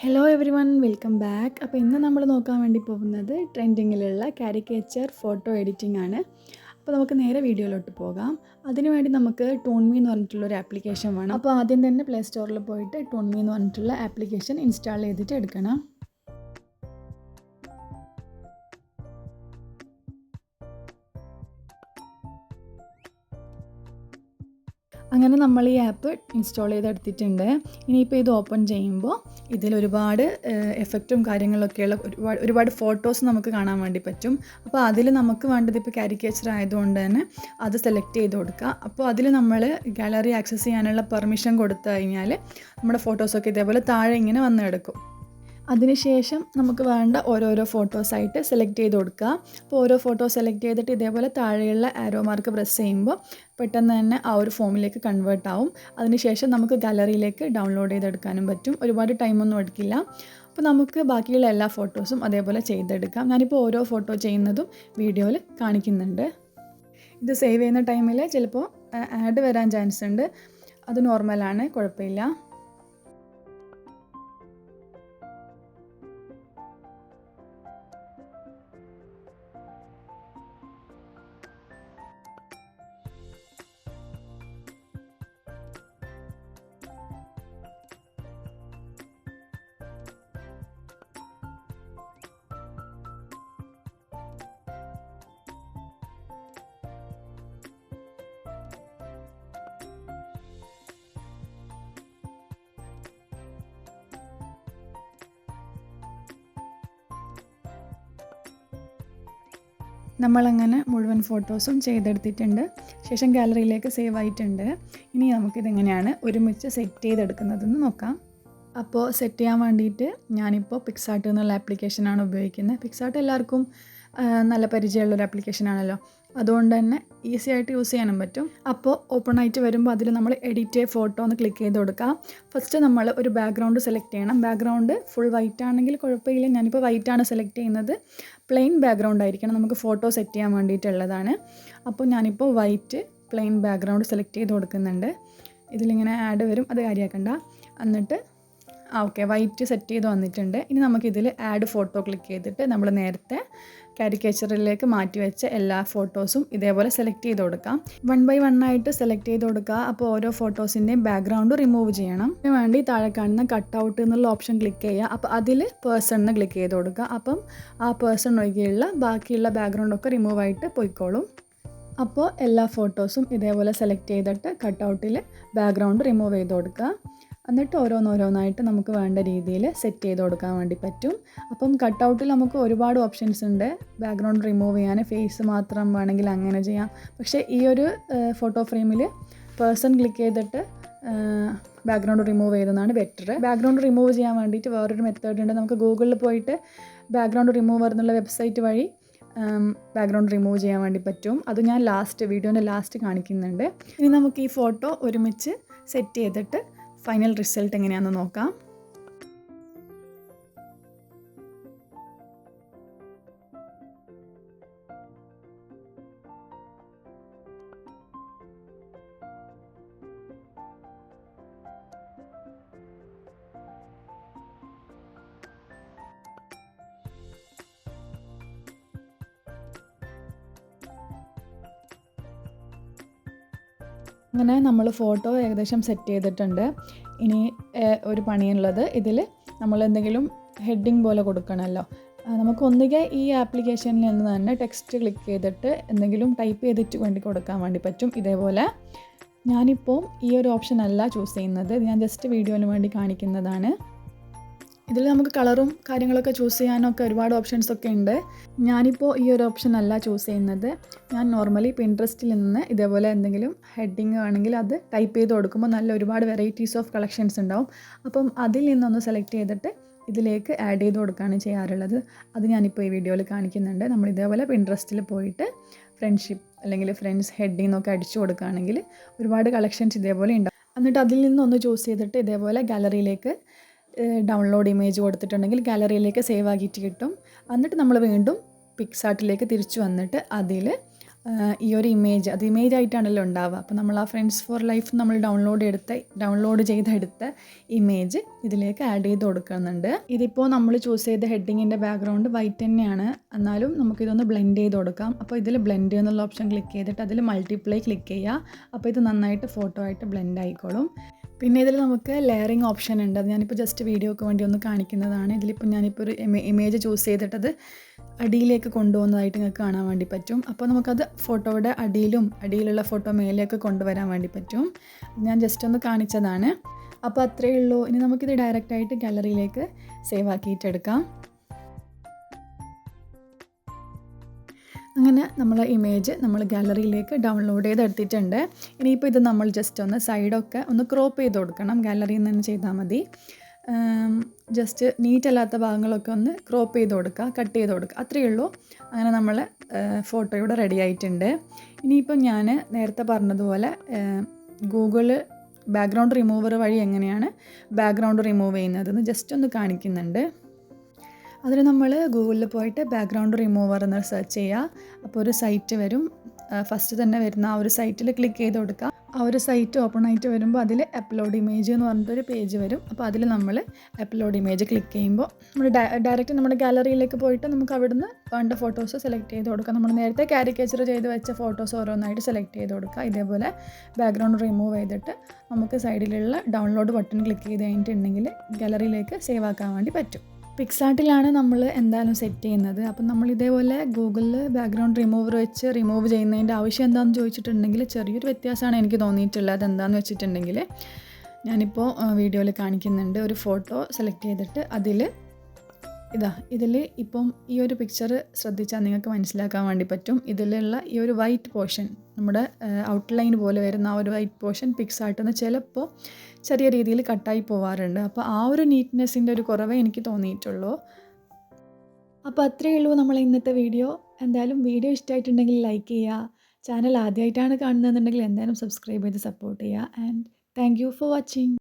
Hello everyone welcome back അപ്പോൾ ഇന്ന് നമ്മൾ നോക്കാൻ വേണ്ടി പോകുന്നത് ട്രെൻഡിങ്ങിലുള്ള കാരിക്കേച്ചർ ഫോട്ടോ എഡിറ്റിംഗ് ആണ്. അപ്പോൾ നമുക്ക് നേരെ വീഡിയോയിലോട്ട് പോകാം. അതിനുവേണ്ടി നമുക്ക് ടോൺമി എന്ന് പറഞ്ഞിട്ടുള്ള ഒരു ആപ്ലിക്കേഷൻ വേണം. അപ്പോൾ ആദ്യം തന്നെ പ്ലേ സ്റ്റോറിൽ പോയിട്ട് ടോൺമി എന്ന് പറഞ്ഞിട്ടുള്ള ആപ്ലിക്കേഷൻ ഇൻസ്റ്റാൾ ചെയ്തിട്ട് എടുക്കണം. അങ്ങനെ നമ്മൾ ഈ ആപ്പ് ഇൻസ്റ്റാൾ ചെയ്തെടുത്തിട്ടുണ്ട്. ഇനിയിപ്പോൾ ഇത് ഓപ്പൺ ചെയ്യുമ്പോൾ ഇതിൽ ഒരുപാട് എഫക്റ്റും കാര്യങ്ങളൊക്കെയുള്ള ഒരുപാട് ഒരുപാട് ഫോട്ടോസ് നമുക്ക് കാണാൻ വേണ്ടി പറ്റും. അപ്പോൾ അതിൽ നമുക്ക് വേണ്ടത് ഇപ്പോൾ കാരിക്കേച്ചർ ആയതുകൊണ്ട് തന്നെ അത് സെലക്ട് ചെയ്ത് കൊടുക്കുക. അപ്പോൾ അതിൽ നമ്മൾ ഗാലറി ആക്സസ് ചെയ്യാനുള്ള പെർമിഷൻ കൊടുത്തു കഴിഞ്ഞാൽ നമ്മുടെ ഫോട്ടോസൊക്കെ ഇതേപോലെ താഴെ ഇങ്ങനെ വന്ന് കിടക്കും അതിനുശേഷം നമുക്ക് വേണ്ട ഓരോരോ ഫോട്ടോസായിട്ട് സെലക്ട് ചെയ്ത് കൊടുക്കുക. അപ്പോൾ ഓരോ ഫോട്ടോ സെലക്ട് ചെയ്തിട്ട് ഇതേപോലെ താഴെയുള്ള ആരോ മാർക്ക് പ്രസ് ചെയ്യുമ്പോൾ പെട്ടെന്ന് തന്നെ ആ ഒരു ഫോമിലേക്ക് കൺവേർട്ട് ആവും. അതിനുശേഷം നമുക്ക് ഗാലറിയിലേക്ക് ഡൗൺലോഡ് ചെയ്തെടുക്കാനും പറ്റും. ഒരുപാട് ടൈമൊന്നും എടുക്കില്ല. അപ്പോൾ നമുക്ക് ബാക്കിയുള്ള എല്ലാ ഫോട്ടോസും അതേപോലെ ചെയ്തെടുക്കാം. ഞാനിപ്പോൾ ഓരോ ഫോട്ടോ ചെയ്യുന്നതും വീഡിയോയിൽ കാണിക്കുന്നുണ്ട്. ഇത് സേവ് ചെയ്യുന്ന ടൈമിൽ ചിലപ്പോൾ ആഡ് വരാൻ ചാൻസ് ഉണ്ട്. അത് നോർമലാണ് കുഴപ്പമില്ല. നമ്മളങ്ങനെ മുഴുവൻ ഫോട്ടോസും ചെയ്തെടുത്തിട്ടുണ്ട്. ശേഷം ഗാലറിയിലേക്ക് സേവ് ആയിട്ടുണ്ട്. ഇനി നമുക്കിതെങ്ങനെയാണ് ഒരുമിച്ച് സെറ്റ് ചെയ്തെടുക്കുന്നതെന്ന് നോക്കാം. അപ്പോൾ സെറ്റ് ചെയ്യാൻ വേണ്ടിയിട്ട് ഞാനിപ്പോൾ പിക്സാർട്ട് എന്നുള്ള ആപ്ലിക്കേഷനാണ് ഉപയോഗിക്കുന്നത്. പിക്സാർട്ട് എല്ലാവർക്കും നല്ല പരിചയമുള്ളൊരു ആപ്ലിക്കേഷനാണല്ലോ അതുകൊണ്ട് തന്നെ ഈസി ആയിട്ട് യൂസ് ചെയ്യാനും പറ്റും. അപ്പോൾ ഓപ്പൺ ആയിട്ട് വരുമ്പോൾ അതിൽ നമ്മൾ എഡിറ്റ് ഫോട്ടോ ഒന്ന് ക്ലിക്ക് ചെയ്ത് കൊടുക്കാം ഫസ്റ്റ് നമ്മൾ ഒരു ബാക്ക്ഗ്രൗണ്ട് സെലക്ട് ചെയ്യണം. ബാക്ക്ഗ്രൗണ്ട് ഫുൾ വൈറ്റ് ആണെങ്കിൽ കുഴപ്പമില്ല. ഞാനിപ്പോൾ വൈറ്റ് ആണ് സെലക്ട് ചെയ്യുന്നത്. പ്ലെയിൻ ബാക്ക്ഗ്രൗണ്ട് ആയിരിക്കണം. നമുക്ക് ഫോട്ടോ സെറ്റ് ചെയ്യാൻ വേണ്ടിയിട്ടുള്ളതാണ്. അപ്പോൾ ഞാനിപ്പോൾ വൈറ്റ് പ്ലെയിൻ ബാക്ക്ഗ്രൗണ്ട് സെലക്ട് ചെയ്ത് കൊടുക്കുന്നുണ്ട്. ഇതിലിങ്ങനെ ആഡ് വരും. അത് കാര്യമാക്കണ്ട. എന്നിട്ട് ഓക്കെ വൈറ്റ് സെറ്റ് ചെയ്ത് വന്നിട്ടുണ്ട്. ഇനി നമുക്കിതിൽ ആഡ് ഫോട്ടോ ക്ലിക്ക് ചെയ്തിട്ട് നമ്മൾ നേരത്തെ കാരിക്കേച്ചറിലേക്ക് മാറ്റി വെച്ച എല്ലാ ഫോട്ടോസും ഇതേപോലെ സെലക്ട് ചെയ്ത് കൊടുക്കാം. വൺ ബൈ വൺ ആയിട്ട് സെലക്ട് ചെയ്ത് കൊടുക്കുക. അപ്പോൾ ഓരോ ഫോട്ടോസിന്റെയും ബാക്ക്ഗ്രൗണ്ട് റിമൂവ് ചെയ്യണം. അതിന് വേണ്ടി താഴെ കാണുന്ന കട്ട് ഔട്ട് എന്നുള്ള ഓപ്ഷൻ ക്ലിക്ക് ചെയ്യുക. അപ്പോൾ അതിൽ എന്ന് ക്ലിക്ക് ചെയ്ത് കൊടുക്കുക. അപ്പം ആ പേഴ്സൺ ഒഴികെയുള്ള ബാക്കിയുള്ള ബാക്ക്ഗ്രൗണ്ടൊക്കെ റിമൂവ് ആയിട്ട് പോയിക്കോളും. അപ്പോൾ എല്ലാ ഫോട്ടോസും ഇതേപോലെ സെലക്ട് ചെയ്തിട്ട് കട്ട് ഔട്ടിൽ ബാക്ക്ഗ്രൗണ്ട് റിമൂവ് ചെയ്ത് കൊടുക്കുക. എന്നിട്ട് ഓരോന്നോരോന്നായിട്ട് നമുക്ക് വേണ്ട രീതിയിൽ സെറ്റ് ചെയ്ത് കൊടുക്കാൻ വേണ്ടി പറ്റും. അപ്പം കട്ടൗട്ടിൽ നമുക്ക് ഒരുപാട് ഓപ്ഷൻസ് ഉണ്ട്. ബാക്ക്ഗ്രൗണ്ട് റിമൂവ് ചെയ്യാൻ ഫേസ് മാത്രം വേണമെങ്കിൽ അങ്ങനെ ചെയ്യാം. പക്ഷേ ഈ ഒരു ഫോട്ടോ ഫ്രെയിമിൽ പേഴ്സൺ ക്ലിക്ക് ചെയ്തിട്ട് ബാക്ക്ഗ്രൗണ്ട് റിമൂവ് ചെയ്തതാണ് ബെറ്റർ ബാക്ക്ഗ്രൗണ്ട് റിമൂവ് ചെയ്യാൻ വേണ്ടിയിട്ട് വേറൊരു മെത്തേഡ് ഉണ്ട്. നമുക്ക് ഗൂഗിളിൽ പോയിട്ട് ബാക്ക്ഗ്രൗണ്ട് റിമൂവർ എന്നുള്ള വെബ്സൈറ്റ് വഴി ബാക്ക്ഗ്രൗണ്ട് റിമൂവ് ചെയ്യാൻ വേണ്ടി പറ്റും. അത് ഞാൻ ലാസ്റ്റ് വീഡിയോന്റെ ലാസ്റ്റ് കാണിക്കുന്നുണ്ട്. ഇനി നമുക്ക് ഈ ഫോട്ടോ ഒരുമിച്ച് സെറ്റ് ചെയ്തിട്ട് ഫൈനൽ റിസൾട്ട് എങ്ങനെയാണെന്ന് നോക്കാം. അങ്ങനെ നമ്മൾ ഫോട്ടോ ഏകദേശം സെറ്റ് ചെയ്തിട്ടുണ്ട്. ഇനി ഒരു പണിയുള്ളത്. ഇതിൽ നമ്മൾ എന്തെങ്കിലും ഹെഡിങ് പോലെ കൊടുക്കണമല്ലോ. നമുക്ക് ഒന്നുകിൽ ഈ ആപ്ലിക്കേഷനിൽ നിന്ന് തന്നെ ടെക്സ്റ്റ് ക്ലിക്ക് ചെയ്തിട്ട് എന്തെങ്കിലും ടൈപ്പ് ചെയ്തിട്ട് വേണ്ടി കൊടുക്കാൻ വേണ്ടി പറ്റും. ഇതേപോലെ ഞാനിപ്പോൾ ഈ ഒരു ഓപ്ഷൻ അല്ല ചൂസ് ചെയ്യുന്നത്. ഞാൻ ജസ്റ്റ് വീഡിയോന് വേണ്ടി കാണിക്കുന്നതാണ്. ഇതിൽ നമുക്ക് കളറും കാര്യങ്ങളൊക്കെ ചൂസ് ചെയ്യാനൊക്കെ ഒരുപാട് ഓപ്ഷൻസ് ഒക്കെ ഉണ്ട്. ഞാനിപ്പോൾ ഈ ഒരു ഓപ്ഷൻ അല്ല ചൂസ് ചെയ്യുന്നത്. ഞാൻ നോർമലി പിൻട്രസ്റ്റിൽ നിന്ന് ഇതേപോലെ എന്തെങ്കിലും ഹെഡിങ് ആണെങ്കിൽ അത് ടൈപ്പ് ചെയ്ത് കൊടുക്കുമ്പോൾ നല്ല ഒരുപാട് വെറൈറ്റീസ് ഓഫ് കളക്ഷൻസ് ഉണ്ടാവും. അപ്പം അതിൽ നിന്നൊന്ന് സെലക്ട് ചെയ്തിട്ട് ഇതിലേക്ക് ആഡ് ചെയ്ത് കൊടുക്കുകയാണ് ചെയ്യാറുള്ളത്. അത് ഞാനിപ്പോൾ ഈ വീഡിയോയിൽ കാണിക്കുന്നുണ്ട്. നമ്മൾ ഇതേപോലെ പിൻട്രസ്റ്റിൽ പോയിട്ട് ഫ്രണ്ട്ഷിപ്പ് അല്ലെങ്കിൽ ഫ്രണ്ട്സ് ഹെഡിങ് എന്നൊക്കെ അടിച്ചു കൊടുക്കുകയാണെങ്കിൽ ഒരുപാട് കളക്ഷൻസ് ഇതേപോലെ ഉണ്ടാവും. എന്നിട്ട് അതിൽ നിന്നൊന്ന് ചൂസ് ചെയ്തിട്ട് ഇതേപോലെ ഗാലറിയിലേക്ക് ഡൗൺലോഡ് ഇമേജ് കൊടുത്തിട്ടുണ്ടെങ്കിൽ ഗാലറിയിലേക്ക് സേവ് ആക്കിയിട്ട് കിട്ടും. എന്നിട്ട് നമ്മൾ വീണ്ടും പിക്സാർട്ടിലേക്ക് തിരിച്ചു വന്നിട്ട് അതിൽ ഈ ഒരു ഇമേജ് അത് ഇമേജ് ആയിട്ടാണല്ലോ ഉണ്ടാവുക. അപ്പോൾ നമ്മൾ ആ ഫ്രണ്ട്സ് ഫോർ ലൈഫ് നമ്മൾ ഡൗൺലോഡ് എടുത്ത ഡൗൺലോഡ് ചെയ്തെടുത്ത ഇമേജ് ഇതിലേക്ക് ആഡ് ചെയ്ത് കൊടുക്കുന്നുണ്ട്. ഇതിപ്പോൾ നമ്മൾ ചൂസ് ചെയ്ത ഹെഡിങ്ങിന്റെ ബാക്ക്ഗ്രൗണ്ട് വൈറ്റ് തന്നെയാണ്. എന്നാലും നമുക്കിതൊന്ന് ബ്ലെൻഡ് ചെയ്ത് കൊടുക്കാം. അപ്പോൾ ഇതിൽ ബ്ലെൻഡ് എന്നുള്ള ഓപ്ഷൻ ക്ലിക്ക് ചെയ്തിട്ട് അതിൽ മൾട്ടിപ്ലൈ ക്ലിക്ക് ചെയ്യുക. അപ്പോൾ ഇത് നന്നായിട്ട് ഫോട്ടോ ആയിട്ട് ബ്ലെൻഡ് ആയിക്കോളും. പിന്നെ ഇതിൽ നമുക്ക് ലെയറിങ് ഓപ്ഷൻ ഉണ്ട്. അത് ഞാനിപ്പോൾ ജസ്റ്റ് വീഡിയോക്ക് വേണ്ടി ഒന്ന് കാണിക്കുന്നതാണ്. ഇതിലിപ്പോൾ ഞാനിപ്പോൾ ഒരു ഇമേജ് ചൂസ് ചെയ്തിട്ടത് അടിയിലേക്ക് കൊണ്ടുപോകുന്നതായിട്ട് നിങ്ങൾക്ക് കാണാൻ വേണ്ടി പറ്റും. അപ്പോൾ നമുക്കത് ഫോട്ടോയുടെ അടിയിലും അടിയിലുള്ള ഫോട്ടോ മേലേക്ക് കൊണ്ടുവരാൻ വേണ്ടി പറ്റും. ഞാൻ ജസ്റ്റ് ഒന്ന് കാണിച്ചതാണ്. അപ്പോൾ അത്രയേ ഉള്ളൂ. ഇനി നമുക്കിത് ഡയറക്റ്റായിട്ട് ഗാലറിയിലേക്ക് സേവ് ആക്കിയിട്ടെടുക്കാം അങ്ങനെ നമ്മൾ ഇമേജ് നമ്മൾ ഗാലറിയിലേക്ക് ഡൗൺലോഡ് ചെയ്ത് എടുത്തിട്ടുണ്ട് ഇനിയിപ്പോൾ ഇത് നമ്മൾ ജസ്റ്റ് ഒന്ന് സൈഡൊക്കെ ഒന്ന് ക്രോപ്പ് ചെയ്ത് കൊടുക്കണം. ഗാലറിയിൽ നിന്ന് ചെയ്താൽ മതി. ജസ്റ്റ് നീറ്റ് അല്ലാത്ത ഭാഗങ്ങളൊക്കെ ഒന്ന് ക്രോപ്പ് ചെയ്ത് കൊടുക്കുക കട്ട് ചെയ്ത് കൊടുക്കുക. അത്രയേ ഉള്ളൂ. അങ്ങനെ നമ്മൾ ഫോട്ടോ ഇവിടെ റെഡി ആയിട്ടുണ്ട്. ഇനിയിപ്പം ഞാൻ നേരത്തെ പറഞ്ഞതുപോലെ ഗൂഗിൾ ബാക്ക്ഗ്രൗണ്ട് റിമൂവർ വഴി എങ്ങനെയാണ് ബാക്ക്ഗ്രൗണ്ട് റിമൂവ് ചെയ്യുന്നതെന്ന് ജസ്റ്റ് ഒന്ന് കാണിക്കുന്നുണ്ട്. അതിന് നമ്മൾ ഗൂഗിളിൽ പോയിട്ട് ബാക്ക്ഗ്രൗണ്ട് റിമൂവർ എന്ന് സെർച്ച് ചെയ്യുക അപ്പോൾ ഒരു സൈറ്റ് വരും. ഫസ്റ്റ് തന്നെ വരുന്ന ആ ഒരു സൈറ്റിൽ ക്ലിക്ക് ചെയ്ത് കൊടുക്കുക ആ ഒരു സൈറ്റ് ഓപ്പൺ ആയിട്ട് വരുമ്പോൾ അതിൽ അപ്ലോഡ് ഇമേജ് എന്ന് പറഞ്ഞിട്ടൊരു പേജ് വരും. അപ്പോൾ അതിൽ നമ്മൾ അപ്ലോഡ് ഇമേജ് ക്ലിക്ക് ചെയ്യുമ്പോൾ നമ്മൾ ഡയറക്റ്റ് നമ്മുടെ ഗാലറിയിലേക്ക് പോയിട്ട് നമുക്ക് അവിടുന്ന് വേണ്ട ഫോട്ടോസ് സെലക്ട് ചെയ്ത് കൊടുക്കാം. നമ്മൾ നേരത്തെ കാരിക്കേച്ചർ ചെയ്ത് വെച്ച ഫോട്ടോസ് ഓരോന്നായിട്ട് സെലക്ട് ചെയ്ത് കൊടുക്കുക ഇതേപോലെ ബാക്ക്ഗ്രൗണ്ട് റിമൂവ് ചെയ്തിട്ട് നമുക്ക് സൈഡിലുള്ള ഡൗൺലോഡ് ബട്ടൺ ക്ലിക്ക് ചെയ്ത് കഴിഞ്ഞിട്ടുണ്ടെങ്കിൽ ഗാലറിയിലേക്ക് സേവ് ആക്കാൻ വേണ്ടി പറ്റും. പിക്സാർട്ടിലാണ് നമ്മൾ എന്തായാലും സെറ്റ് ചെയ്യുന്നത്. അപ്പം നമ്മൾ ഇതേപോലെ ഗൂഗിളിൽ ബാക്ക്ഗ്രൗണ്ട് റിമൂവർ വെച്ച് റിമൂവ് ചെയ്യുന്നതിന്റെ ആവശ്യം എന്താണെന്ന് ചോദിച്ചിട്ടുണ്ടെങ്കിൽ ചെറിയൊരു വ്യത്യാസമാണ് എനിക്ക് തോന്നിയിട്ടുള്ളത്. എന്താണെന്ന് വെച്ചിട്ടുണ്ടെങ്കിൽ ഞാനിപ്പോൾ വീഡിയോയിൽ കാണിക്കുന്നുണ്ട്. ഒരു ഫോട്ടോ സെലക്ട് ചെയ്തിട്ട് അതിൽ ഇതാ ഇതിൽ ഇപ്പം ഈ ഒരു പിക്ചർ ശ്രദ്ധിച്ചാൽ നിങ്ങൾക്ക് മനസ്സിലാക്കാൻ വേണ്ടി പറ്റും. ഇതിലുള്ള ഈ ഒരു വൈറ്റ് പോർഷൻ നമ്മുടെ ഔട്ട്ലൈൻ പോലെ വരുന്ന ആ ഒരു വൈറ്റ് പോർഷൻ പിക്സാർട്ടിൽ നിന്ന് ചിലപ്പോൾ ചെറിയ രീതിയിൽ കട്ടായി പോവാറുണ്ട്. അപ്പോൾ ആ ഒരു നീറ്റ്നെസ്സിന്റെ ഒരു കുറവേ എനിക്ക് തോന്നിയിട്ടുള്ളൂ. അപ്പോൾ അത്രയേ ഉള്ളൂ നമ്മൾ ഇന്നത്തെ വീഡിയോ എന്തായാലും വീഡിയോ ഇഷ്ടമായിട്ടുണ്ടെങ്കിൽ ലൈക്ക് ചെയ്യുക. ചാനൽ ആദ്യമായിട്ടാണ് കാണുന്നതെന്നുണ്ടെങ്കിൽ എന്തായാലും സബ്സ്ക്രൈബ് ചെയ്ത് സപ്പോർട്ട് ചെയ്യുക. And thank you for watching